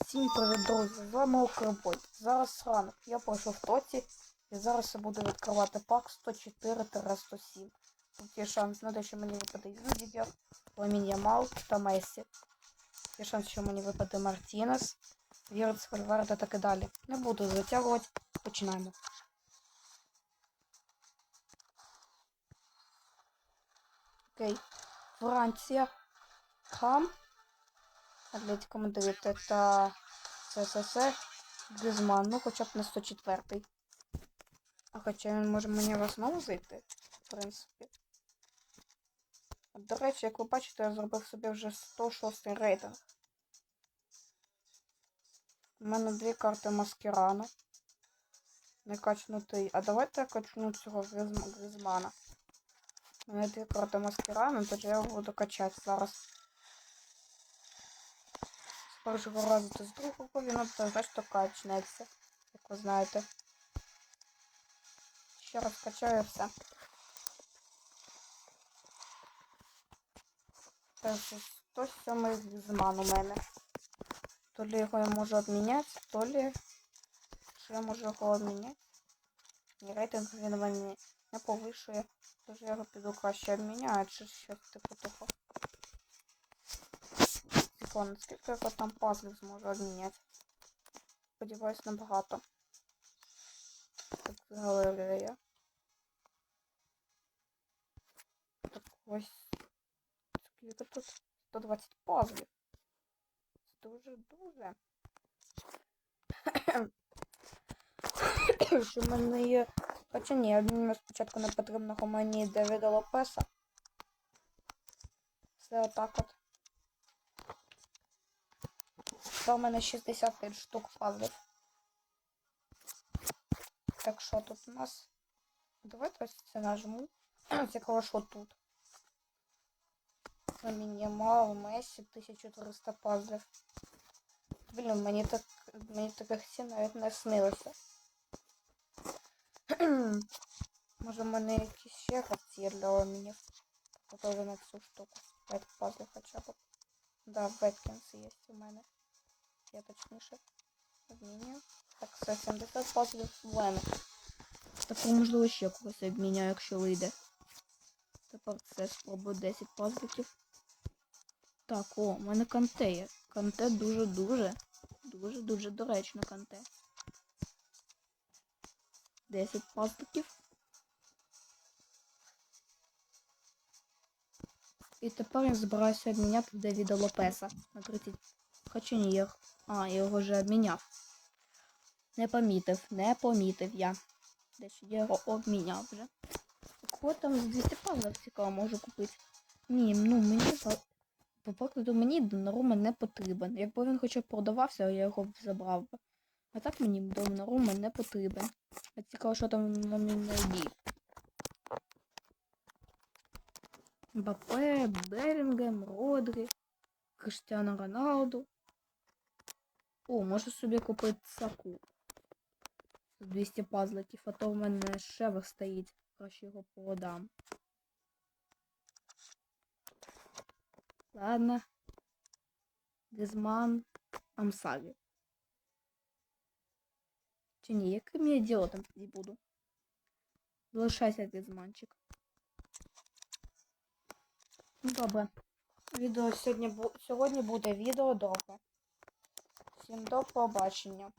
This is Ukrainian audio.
Всім привіт, друзі! З вами Укрбой. Зараз ранок. Я пройшов в тоці і зараз я буду відкривати пак 104-107. Тут є шанс на те, що мені випаде Юдігер, Ламін Ямал та Месі. Є шанс, що мені випаде Мартінес, Вірц, Вальверде та так далі. Не буду затягувати. Починаємо. Окей. Франція. Хам. Атлетико Мадрид та СССР. Гризман, ну хоча б на 104. А хоча він може мені в основу зайти, в принципі. До речі, як ви бачите, я зробив собі вже 106 рейтинг. У мене дві карти Маскерана. Не качнутий. А давайте я качну цього Гризм- Гризмана. У мене дві карти Маскерана, тож я його буду качати зараз. Першого разу та з другого він то значить качнеться, як ви знаєте. Ще раз качаю все. Перший 107 Гризман у мене. То ли його я можу обміняти, то ли що я можу його обміняти. І рейтинг він мені не повишує. Тож я його піду краще обміняю, чи щось типу того. Цікаво, наскільки я там пазлів зможу обміняти. Сподіваюсь, набагато. Так, галерея. Так ось. Скільки тут? 120 пазлів. Це дуже-дуже. Що в мене є. Хоча ні, обмінюю спочатку на потрібного мені Девіда Лопеса. Все отак от. Це у мене 65 штук пазлів. Так що тут у нас? Давайте ось це нажму. Цікаво, що тут. Мінімал, Месі, 1400 пазлів. Блін, мені так мені таких цін навіть не снилося. Може в мене якісь ще гравці є для омінів. Готові на цю штуку. 5 пазлів хоча б. Да, Веткінс є у мене. Я точніше обмінюю. Так, все, 70 пазлів в мене. Таку можливо ще когось обміняю, якщо вийде. Тепер це спробую 10 пазликів. Так, о, у мене канте є. Канте дуже-дуже. Дуже-дуже доречно канте. 10 пазликів. І тепер я збираюся обміняти Девіда Лопеса на 30. Хоча ні, я... А, я його вже обміняв. Не помітив, не помітив я. Десь я його обміняв вже. Кого там з 200 пазлів цікаво можу купити? Ні, ну мені по прикладу мені Донарума не потрібен. Якби він хоча б продавався, я його б забрав би. А так мені Донарума не потрібен. А цікаво, що там на міні. Мбаппе, Белінгем, Родрі, Криштиану Роналду. О, можу собі купити Саку. З 200 пазликів, а то в мене шевер стоїть. Краще його продам. Ладно. Гизман Амсаги. Чи ні, яким я ідіотом тоді буду? Залишайся, Гизманчик. Ну, добре. Відео сьогодні, сьогодні буде відео довге. Всім до побачення.